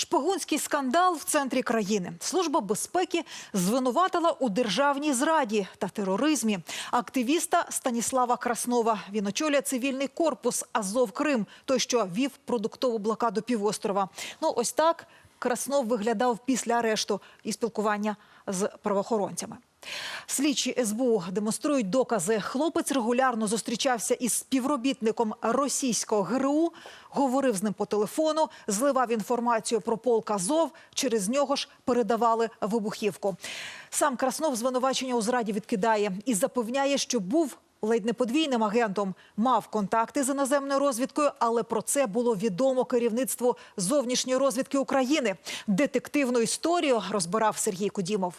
Шпигунський скандал в центрі країни. Служба безпеки звинуватила у державній зраді та тероризмі активіста Станіслава Краснова. Він очолює цивільний корпус Азов Крим, той, що вів продуктову блокаду півострова. Ну ось так Краснов виглядав після арешту і спілкування з правоохоронцями. Слідчі СБУ демонструють докази. Хлопець регулярно зустрічався із співробітником російського ГРУ, говорив з ним по телефону, зливав інформацію про полк Азов. Через нього ж передавали вибухівку. Сам Краснов звинувачення у зраді відкидає і запевняє, що був ледь не подвійним агентом, мав контакти з іноземною розвідкою, але про це було відомо керівництву зовнішньої розвідки України. Детективну історію розбирав Сергій Кудімов.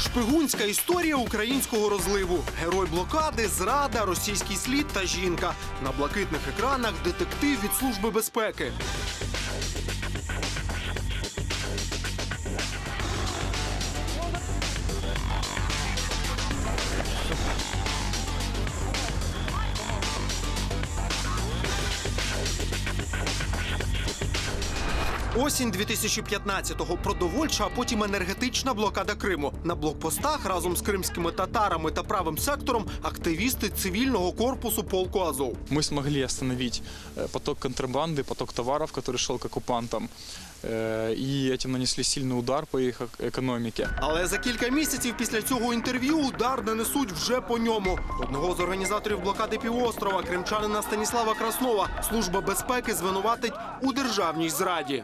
Шпигунська історія українського розливу. Герой блокади, зрада, російський слід та жінка. На блакитних екранах детектив від служби безпеки. Осінь 2015-го. Продовольча, а потім енергетична блокада Криму. На блокпостах разом з кримськими татарами та правим сектором активісти цивільного корпусу полку Азов. Мы смогли остановить э, поток контрабанды, поток товаров, который шел к оккупантам. Э, И этим нанесли сильный удар по их эк- экономике. Але за кілька місяців після цього інтерв'ю удар нанесуть вже по ньому. Одного з організаторів блокади півострова, кримчанина Станіслава Краснова, служба безпеки звинуватить у державній зраді.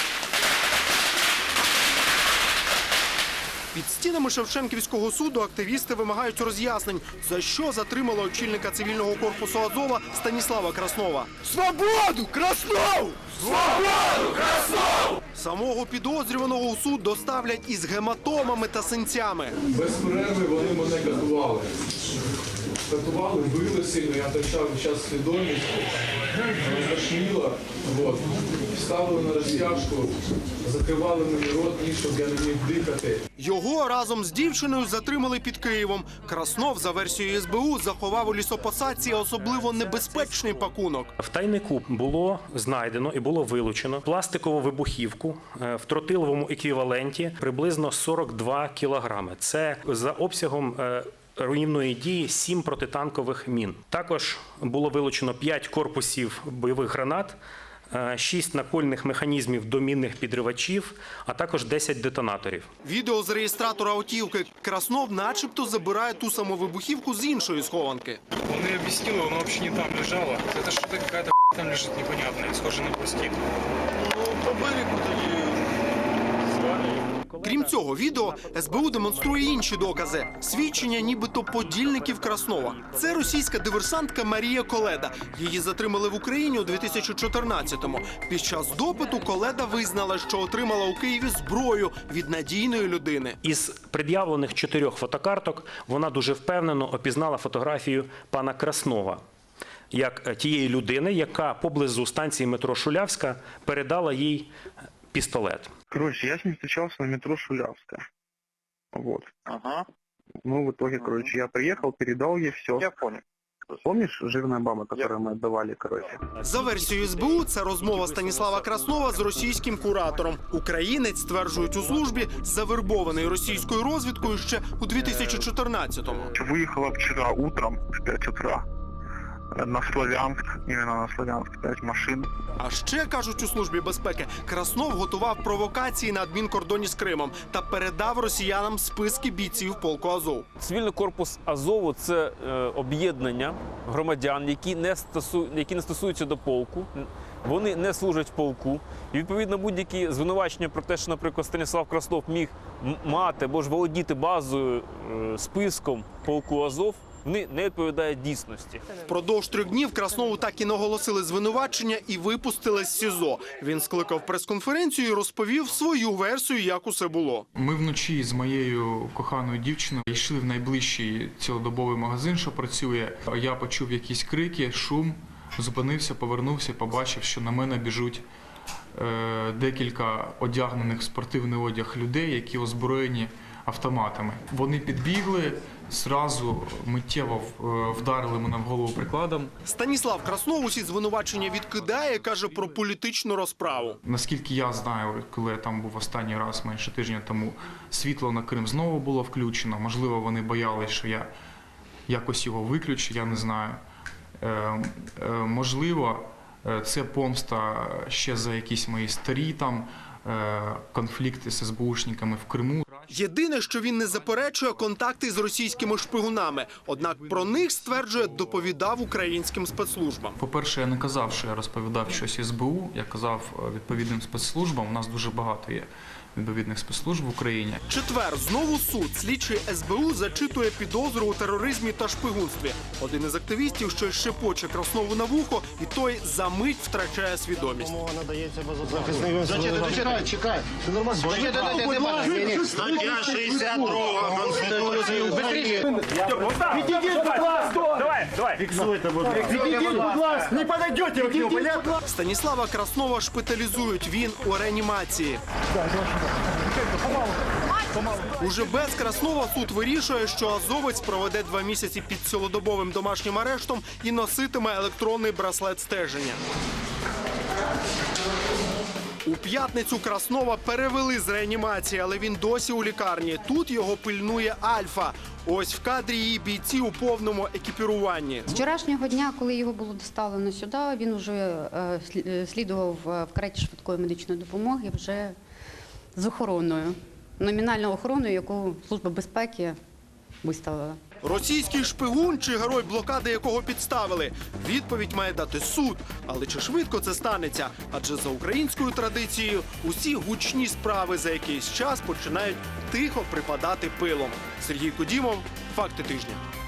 Під стінами Шевченківського суду активісти вимагають роз'яснень, за що затримали очільника цивільного корпусу Азова Станіслава Краснова. Свободу! Краснов! Свободу! Краснов! Самого підозрюваного у суд доставлять із гематомами та синцями. Без перерви вони мене катували. Катували, били сильно, я втрачав час свідомість, зашміла, ставили на розтяжку, закривали мені рот, ніж, щоб я не міг дихати. Його разом з дівчиною затримали під Києвом. Краснов, за версією СБУ, заховав у лісопосадці особливо небезпечний пакунок. В тайнику було знайдено і було вилучено пластикову вибухівку е, в тротиловому еквіваленті приблизно 42 кілограми. Це за обсягом. е, Руйнівної дії 7 протитанкових мін. Також було вилучено 5 корпусів бойових гранат, 6 накольних механізмів до мінних підривачів, а також 10 детонаторів. Відео з реєстратора автівки. Краснов начебто забирає ту саму вибухівку з іншої схованки. Вони об'яснили, воно взагалі не там лежало. Це что-то какая-то там лежить непонятна, схоже на пластик. Ну, по берегу тоді. Крім цього, відео СБУ демонструє інші докази. Свідчення, нібито подільників Краснова. Це російська диверсантка Марія Коледа. Її затримали в Україні у 2014-му. Під час допиту Коледа визнала, що отримала у Києві зброю від надійної людини. Із пред'явлених чотирьох фотокарток вона дуже впевнено опізнала фотографію пана Краснова як е, тієї людини, яка поблизу станції метро Шулявська передала їй е, пістолет. Короче, я с ним встречался на метро Шулявская. Вот. Ага, Ну, в итоге, короче, я приехал, передал ей все. я понял. Помнишь жирная баба, которую мы отдавали, короче? За версією СБУ, це розмова Станіслава Краснова з російським куратором. Українець стверджують у службі, завербований російською розвідкою ще у 2014-му. Выехала вчера утром в 5 утра э, на Славянск, именно на Славянск, 5 машин. А ще кажуть у службі безпеки, Краснов готував провокації на адмінкордоні з Кримом та передав росіянам списки бійців полку Азов. Цивільний корпус Азову це е, об'єднання громадян, які не стосу, які не стосуються до полку. Вони не служать в полку. І відповідно будь-які звинувачення про те, що, наприклад, Станіслав Краснов міг мати або ж володіти базою е, списком полку Азов, вони не відповідають дійсності. Впродовж трьох днів Краснову так і наголосили звинувачення і випустили з СІЗО. Він скликав прес-конференцію і розповів свою версію, як усе було. Ми вночі з моєю коханою дівчиною йшли в найближчий цілодобовий магазин, що працює. Я почув якісь крики, шум, зупинився, повернувся, побачив, що на мене біжуть е, декілька одягнених в спортивний одяг людей, які озброєні автоматами. Вони підбігли, зразу миттєво е, вдарили мене в голову прикладом. Станіслав Краснов усі звинувачення відкидає, каже про політичну розправу. Наскільки я знаю, коли я там був останній раз менше тижня тому, світло на Крим знову було включено. Можливо, вони боялись, що я якось його виключу, я не знаю. Е, е, можливо, е, це помста ще за якісь мої старі там е, конфлікти з СБУшниками в Криму. Єдине, що він не заперечує контакти з російськими шпигунами. Однак про них стверджує, доповідав українським спецслужбам. По-перше, я не казав, що я розповідав щось СБУ. Я казав е, відповідним спецслужбам. У нас дуже багато є відповідних спецслужб в Україні. Четвер знову суд. Слідчий СБУ зачитує підозру у тероризмі та шпигунстві. Один із активістів, що шепоче Краснову на вухо, і той за мить втрачає свідомість. Чекай, чекай. Це нормально. Стаття 62 Конституції України. Давай, ласка. Фіксуйте, будь ласка. Не подойдете к нему, понятно? Станіслава Краснова шпиталізують. Він у реанімації. Уже без Краснова суд вирішує, що азовець проведе два місяці під цілодобовим домашнім арештом і носитиме електронний браслет стеження. П'ятницю Краснова перевели з реанімації, але він досі у лікарні. Тут його пильнує Альфа. Ось в кадрі її бійці у повному екіпіруванні. З вчорашнього дня, коли його було доставлено сюди, він вже е, е, слідував в в кареті швидкої медичної допомоги вже з охороною, номінальною охороною, яку Служба безпеки виставила. Російський шпигун чи герой блокади, якого підставили? Відповідь має дати суд. Але чи швидко це станеться? Адже за українською традицією усі гучні справи за якийсь час починають тихо припадати пилом. Сергій Кудімов, факти тижня.